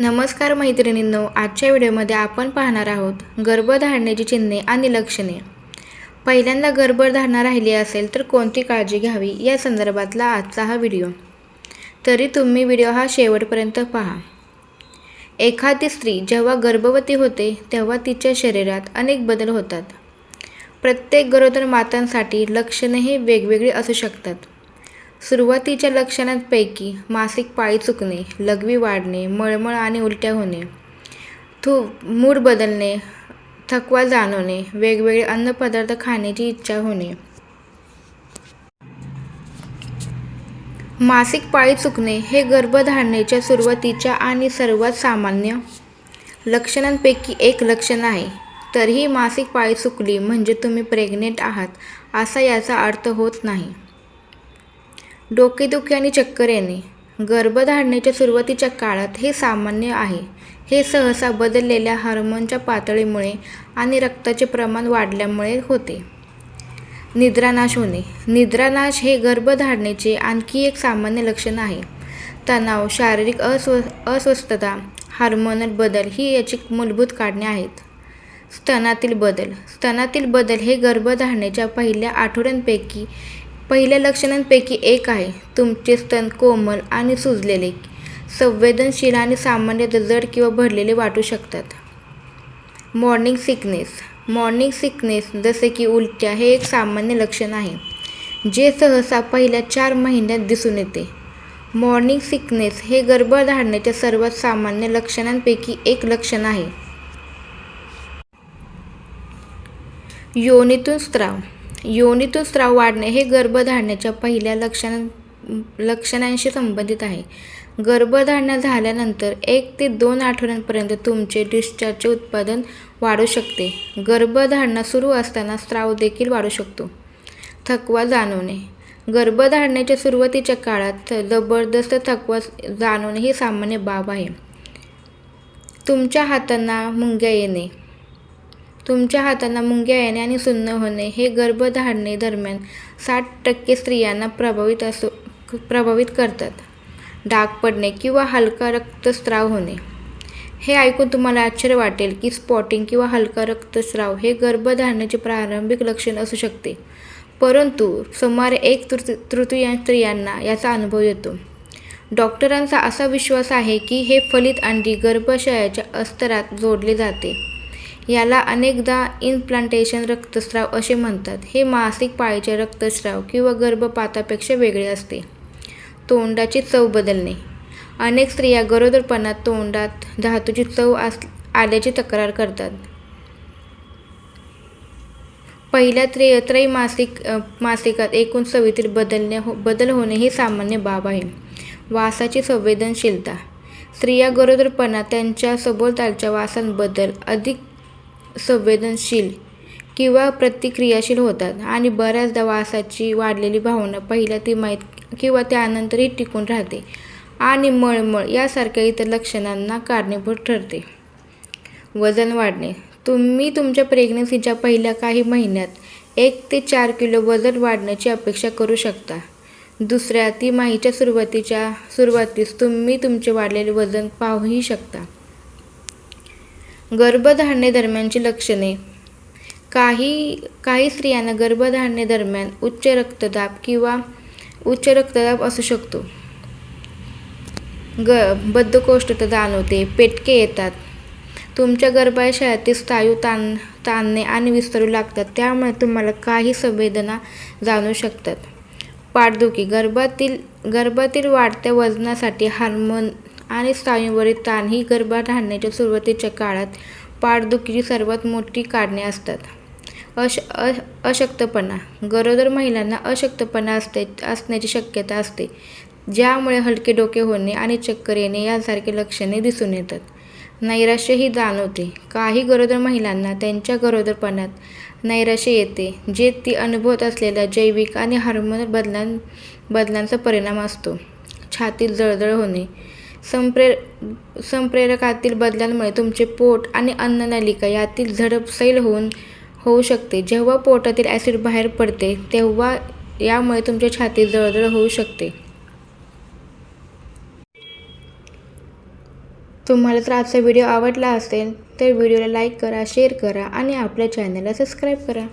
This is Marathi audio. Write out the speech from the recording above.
नमस्कार मैत्रिणींनो आजच्या व्हिडिओमध्ये आपण पाहणार आहोत गर्भधारणेची चिन्हे आणि लक्षणे. पहिल्यांदा गर्भधारणा राहिली असेल तर कोणती काळजी घ्यावी या संदर्भातला आजचा हा व्हिडिओ. तरी तुम्ही व्हिडिओ हा शेवटपर्यंत पहा. एखादी स्त्री जेव्हा गर्भवती होते तेव्हा तिच्या शरीरात अनेक बदल होतात. प्रत्येक गरोदर मातांसाठी लक्षणेही वेगवेगळी असू शकतात. सुरुवातीच्या लक्षणांपैकी मासिक पाळी चुकणे लघवी वाढणे मळमळ आणि उलट्या होणे थू मूड बदलणे थकवा जाणवणे वेगवेगळे अन्नपदार्थ खाण्याची इच्छा होणे. मासिक पाळी चुकणे हे गर्भधारणेच्या सुरुवातीच्या आणि सर्वात सामान्य लक्षणांपैकी एक लक्षण आहे. तरीही मासिक पाळी चुकली म्हणजे तुम्ही प्रेग्नेंट आहात असा याचा अर्थ होत नाही. डोकेदुखी आणि चक्कर येणे. गर्भधारणेच्या सुरुवातीच्या काळात हे सामान्य आहे. हे सहसा बदललेल्या हार्मोनच्या पातळीमुळे आणि रक्ताचे प्रमाण वाढल्यामुळे होते. निद्रानाश होणे. निद्रानाश हे गर्भधारणेचे आणखी एक सामान्य लक्षण आहे. तणाव शारीरिक अस्व अस्वस्थता हार्मोनल बदल ही याची मूलभूत कारणे आहेत. स्तनातील बदल. स्तनातील बदल हे गर्भधारणेच्या पहिल्या आठवड्यांपैकी पहिल्या लक्षणांपैकी एक आहे तुमचे स्तन कोमल आणि सुजलेले. संवेदनशील आणि सामान्य जड किंवा भरलेले वाटू शकतात. मॉर्निंग सिकनेस मॉर्निंग सिकनेस जसे की उलट्या हे एक सामान्य लक्षण आहे जे सहसा पहिल्या चार महिन्यात दिसून येते. मॉर्निंग सिकनेस हे गर्भधारणेच्या सर्वात सामान्य लक्षणांपैकी एक लक्षण आहे. योनीतून स्त्राव. योनीतून स्त्राव वाढणे हे गर्भधारणेच्या पहिल्या लक्षणां लक्षणांशी संबंधित आहे. गर्भधारणा झाल्यानंतर एक ते दोन आठवड्यांपर्यंत तुमचे डिस्चार्जचे उत्पादन वाढू शकते. गर्भधारणा सुरू असताना स्त्राव देखील वाढू शकतो. थकवा जाणवणे. गर्भधारणेच्या सुरुवातीच्या काळात जबरदस्त थकवा जाणवणे ही सामान्य बाब आहे. तुमच्या हातांना मुंग्या येणे. तुमच्या हातांना मुंग्या येणे आणि सुन्न होणे हे गर्भधारणे दरम्यान साठ टक्के स्त्रियांना प्रभावित असो प्रभावित करतात. डाग पडणे किंवा हलका रक्तस्राव होणे. हे ऐकून तुम्हाला आश्चर्य वाटेल की स्पॉटिंग किंवा हलका रक्तस्राव हे गर्भधारणेचे प्रारंभिक लक्षण असू शकते. परंतु सुमारे एक तृती तृतीयांश स्त्रियांना याचा अनुभव येतो. डॉक्टरांचा असा विश्वास आहे की हे फलित अंडी गर्भाशयाच्या अस्तरात जोडले जाते. याला अनेकदा इन्प्लांटेशन रक्तस्राव असे म्हणतात. हे मासिक पाळीचे रक्तस्राव किंवा गर्भपातापेक्षा वेगळे असते. तोंडाची चव बदलणे. अनेक स्त्रिया गरोदरपणात तोंडात धातूची चव आस आल्याची तक्रार करतात. पहिल्या त्रे त्रैमासिक मासिकात एकूण चवीतील बदलणे हो बदल होणे ही सामान्य बाब आहे. वासाची संवेदनशीलता. स्त्रिया गरोदरपणात त्यांच्या सभोवतालच्या वासांबद्दल अधिक संवेदनशील किंवा प्रतिक्रियाशील होतात. आणि बऱ्याचदा वासाची वाढलेली भावना पहिल्या तिमाहीत किंवा त्यानंतरही टिकून राहते आणि मळमळ यासारख्या इतर लक्षणांना कारणीभूत ठरते. वजन वाढणे. तुम्ही तुमच्या प्रेग्नन्सीच्या पहिल्या काही महिन्यात एक ते चार किलो वजन वाढण्याची अपेक्षा करू शकता. दुसऱ्या तिमाहीच्या सुरुवातीच्या सुरुवातीस तुम्ही तुमचे वाढलेले वजन पाहूही शकता. गर्भधारणेदरम्यानची लक्षणे. काही काही स्त्रियांना गर्भधारणेदरम्यान उच्च रक्तदाब किंवा उच्च रक्तदाब असू शकतो. ग बद्धकोष्ठता जाणवते पेटके येतात. तुमच्या गर्भाशयातील स्नायू ताण ताणणे आणि विस्तरू लागतात त्यामुळे तुम्हाला काही संवेदना जाणू शकतात. पाठदुखी गर्भातील गर्भातील वाढत्या वजनासाठी हार्मोन आणि स्नायूंवरील ताण ही गर्भधारणेच्या सुरुवातीच्या काळात पाठदुखीची सर्वात मोठी कारणे असतात. अश अ अशक्तपणा. गरोदर महिलांना अशक्तपणा असते असण्याची शक्यता असते ज्यामुळे हलके डोके होणे आणि चक्कर येणे यासारखे लक्षणे दिसून येतात. नैराश्यही जाणवते. काही गरोदर महिलांना त्यांच्या गरोदरपणात नैराश्य येते जे ती अनुभवत असलेल्या जैविक आणि हार्मोनल बदलां बदलांचा परिणाम असतो. छातीत जळजळ होणे संप्रे संप्रेरकातील बदलांमुळे तुमचे पोट आणि अन्ननलिका यातील झडप सैल होऊन होऊ शकते. जेव्हा पोटातील ॲसिड बाहेर पडते तेव्हा यामुळे तुमच्या छाती जळजळ होऊ शकते. तुम्हाला तर आजचा व्हिडिओ आवडला असेल तर व्हिडिओला लाईक करा शेअर करा आणि आपल्या चॅनलला सबस्क्राईब करा.